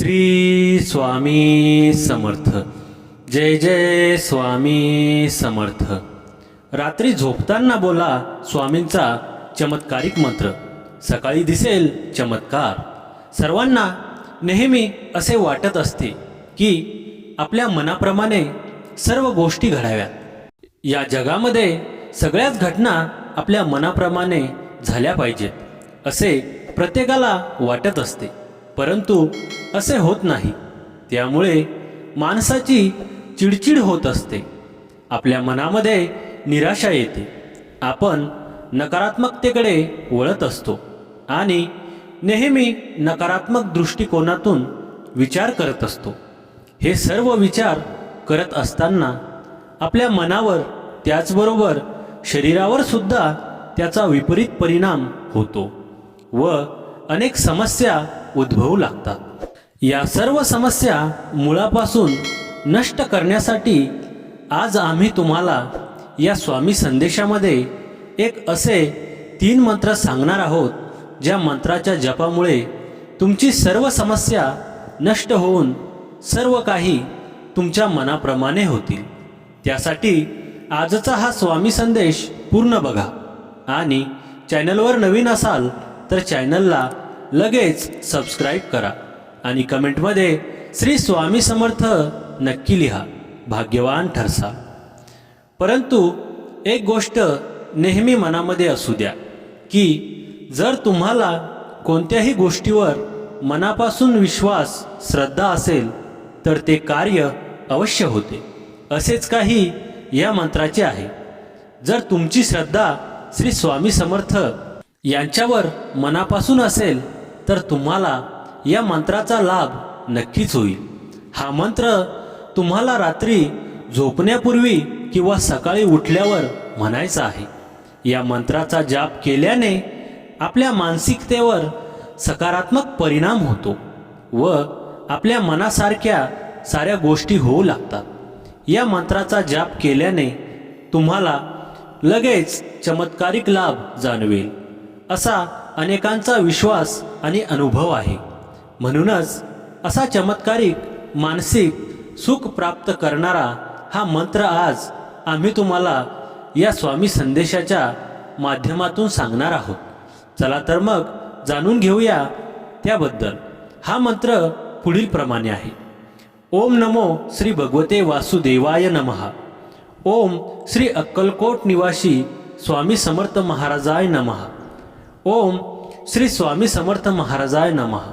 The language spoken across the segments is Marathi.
श्री स्वामी समर्थ. जय जय स्वामी समर्थ. रात्री झोपताना बोला स्वामींचा चमत्कारिक मंत्र. सकाळी दिसेल चमत्कार. सर्वांना नेहमी असे वाटत असते की आपल्या मनाप्रमाणे सर्व गोष्टी घडाव्यात. या जगामध्ये सगळ्याच घटना आपल्या मनाप्रमाणे झाल्या पाहिजेत असे प्रत्येकाला वाटत असते. परंतु असे होत नाही. त्यामुळे माणसाची चिडचिड होत असते. आपल्या मनामध्ये निराशा येते. आपण नकारात्मकतेकडे वळत असतो आणि नेहमी नकारात्मक दृष्टिकोनातून विचार करत असतो. हे सर्व विचार करत असताना आपल्या मनावर त्याचबरोबर शरीरावर सुद्धा त्याचा विपरीत परिणाम होतो व अनेक समस्या उद्भवू लागतात. या सर्व समस्या मुळापासून नष्ट करण्यासाठी आज आम्ही तुम्हाला या स्वामी संदेशामध्ये एक असे तीन मंत्र सांगणार आहोत ज्या मंत्राच्या जपामुळे तुमची सर्व समस्या नष्ट होऊन सर्व काही तुमच्या मनाप्रमाणे होतील. त्यासाठी आजचा हा स्वामी संदेश पूर्ण बघा. आणि चॅनलवर नवीन असाल तर चॅनलला लगेच सबस्क्राईब करा आणि कमेंटमध्ये श्री स्वामी समर्थ नक्की लिहा भाग्यवान ठरसा. परंतु एक गोष्ट नेहमी मनामध्ये असू द्या की जर तुम्हाला कोणत्याही गोष्टीवर मनापासून विश्वास श्रद्धा असेल तर ते कार्य अवश्य होते. असेच काही या मंत्राचे आहे. जर तुमची श्रद्धा श्री स्वामी समर्थ यांच्यावर मनापासून असेल तर तुम्हाला या मंत्राचा लाभ नक्कीच होईल. हा मंत्र तुम्हाला रात्री झोपण्यापूर्वी किंवा सकाळी उठल्यावर म्हणायचा आहे. या मंत्राचा जाप केल्याने आपल्या मानसिकतेवर सकारात्मक परिणाम होतो व आपल्या मनासारख्या साऱ्या गोष्टी होऊ लागतात. या मंत्राचा जाप केल्याने तुम्हाला लगेच चमत्कारिक लाभ जाणवेल. असा अनेकांचा विश्वास आणि अनुभव आहे. म्हणूनच असा चमत्कारिक मानसिक सुख प्राप्त करणारा हा मंत्र आज आम्ही तुम्हाला या स्वामी संदेशाच्या माध्यमातून सांगणार आहोत. चला तर मग जाणून घेऊया त्याबद्दल. हा मंत्र पुढील प्रमाणे आहे. ओम नमो श्री भगवते वासुदेवाय नमहा ओम श्री अक्कलकोट निवासी स्वामी समर्थ महाराजाय नमहा ओम श्री स्वामी समर्थ महाराजाय नमः.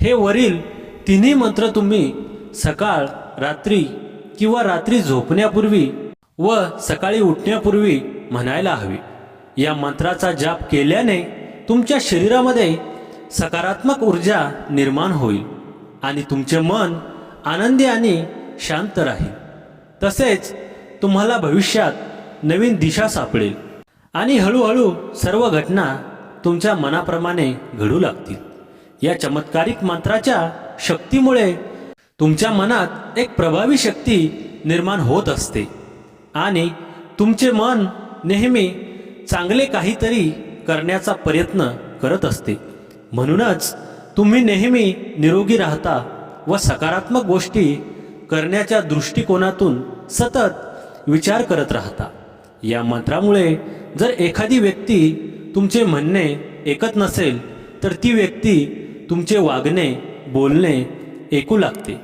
हे वरील तिन्ही मंत्र तुम्ही सकाळ रात्री किंवा रात्री झोपण्यापूर्वी व सकाळी उठण्यापूर्वी म्हणायला हवे. या मंत्राचा जाप केल्याने तुमच्या शरीरामध्ये सकारात्मक ऊर्जा निर्माण होईल आणि तुमचे मन आनंदी आणि शांत राहील. तसेच तुम्हाला भविष्यात नवीन दिशा सापडेल आणि हळूहळू सर्व घटना तुमच्या मनाप्रमाणे घडू लागतील. या चमत्कारिक मंत्राच्या शक्तीमुळे तुमच्या मनात एक प्रभावी शक्ती निर्माण होत असते. आणि तुमचे मन नेहमी चांगले काहीतरी करण्याचा प्रयत्न करत असते. म्हणूनच तुम्ही नेहमी निरोगी राहता व सकारात्मक गोष्टी करण्याच्या दृष्टिकोनातून सतत विचार करत राहता. या मंत्रामुळे जर एखादी व्यक्ती तुमचे म्हणणे ऐकत नसेल तर ती व्यक्ती तुमचे वागणे बोलणे ऐकू लागते.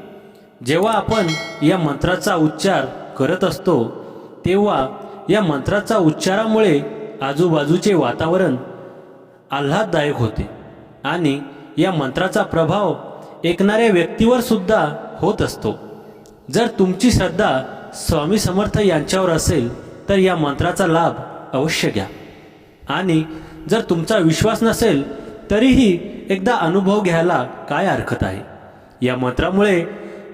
जेव्हा आपण या मंत्राचा उच्चार करत असतो तेव्हा या मंत्राचा उच्चारामुळे आजूबाजूचे वातावरण आल्हाददायक होते आणि या मंत्राचा प्रभाव ऐकणाऱ्या व्यक्तीवर सुद्धा होत असतो. जर तुमची श्रद्धा स्वामी समर्थ यांच्यावर असेल तर या मंत्राचा लाभ अवश्य घ्या. आणि जर तुमचा विश्वास नसेल तरीही एकदा अनुभव घ्यायला काय हरकत आहे? या मंत्रामुळे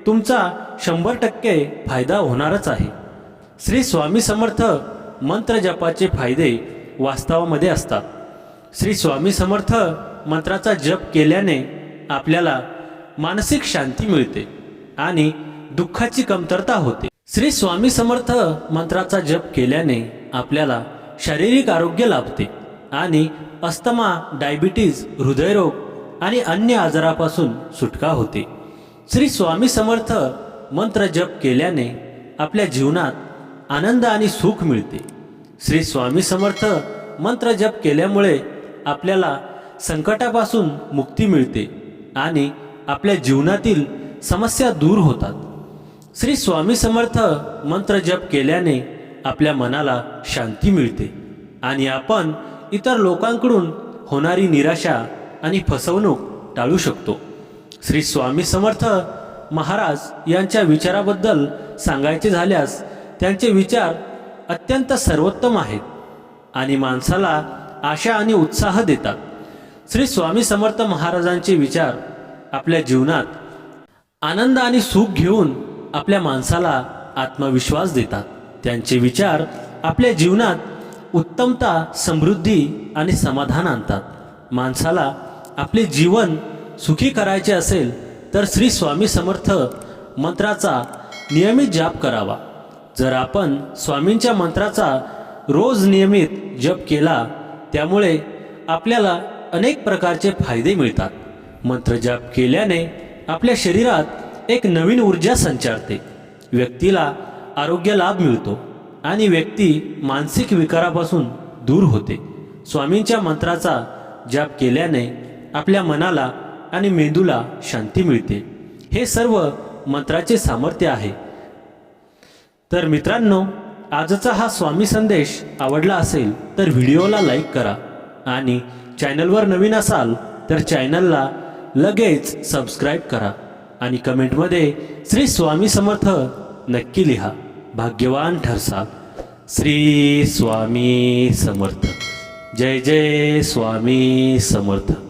तुमचा शंभर टक्के फायदा होणारच आहे. श्री स्वामी समर्थ मंत्र जपाचे फायदे वास्तवामध्ये असतात. श्री स्वामी समर्थ मंत्राचा जप केल्याने आपल्याला मानसिक शांती मिळते आणि दुःखाची कमतरता होते. श्री स्वामी समर्थ मंत्राचा जप केल्याने आपल्याला शारीरिक आरोग्य लाभते आणि अस्थमा डायबिटीज हृदयरोग आणि अन्य आजारापासून सुटका होते. श्री स्वामी समर्थ मंत्र जप केल्याने आपल्या जीवनात आनंद आणि सुख मिळते. श्री स्वामी समर्थ मंत्र जप केल्यामुळे आपल्याला संकटापासून मुक्ती मिळते आणि आपल्या जीवनातील समस्या दूर होतात. श्री स्वामी समर्थ मंत्र जप केल्याने आपल्या मनाला शांती मिळते. आणि आपण इतर लोकांकडून होणारी निराशा आणि फसवणूक टाळू शकतो. श्री स्वामी समर्थ महाराज यांच्या विचाराबद्दल सांगायचे झाल्यास त्यांचे विचार अत्यंत सर्वोत्तम आहेत आणि माणसाला आशा आणि उत्साह देतात. श्री स्वामी समर्थ महाराजांचे विचार आपल्या जीवनात आनंद आणि सुख घेऊन आपल्या माणसाला आत्मविश्वास देतात. त्यांचे विचार आपल्या जीवनात उत्तमता समृद्धी आणि समाधान आणतात. माणसाला आपले जीवन सुखी करायचे असेल तर श्री स्वामी समर्थ मंत्राचा नियमित जाप करावा. जर आपण स्वामींच्या मंत्राचा रोज नियमित जप केला त्यामुळे आपल्याला अनेक प्रकारचे फायदे मिळतात. मंत्र जाप केल्याने आपल्या शरीरात एक नवीन ऊर्जा संचारते. व्यक्तीला आरोग्य लाभ मिळतो आणि व्यक्ती मानसिक विकारापासून दूर होते. स्वामींच्या मंत्राचा जाप केल्याने आपल्या मनाला आणि मेंदूला शांती मिळते. हे सर्व मंत्राचे सामर्थ्य आहे. तर मित्रांनो आजचा हा स्वामी संदेश आवडला असेल तर व्हिडिओला लाईक करा आणि चॅनलवर नवीन असाल तर चॅनलला लगेच सबस्क्राईब करा आणि कमेंटमध्ये श्री स्वामी समर्थ नक्की लिहा. भाग्यवान ठरसा. श्री स्वामी समर्थ. जय जय स्वामी समर्थ.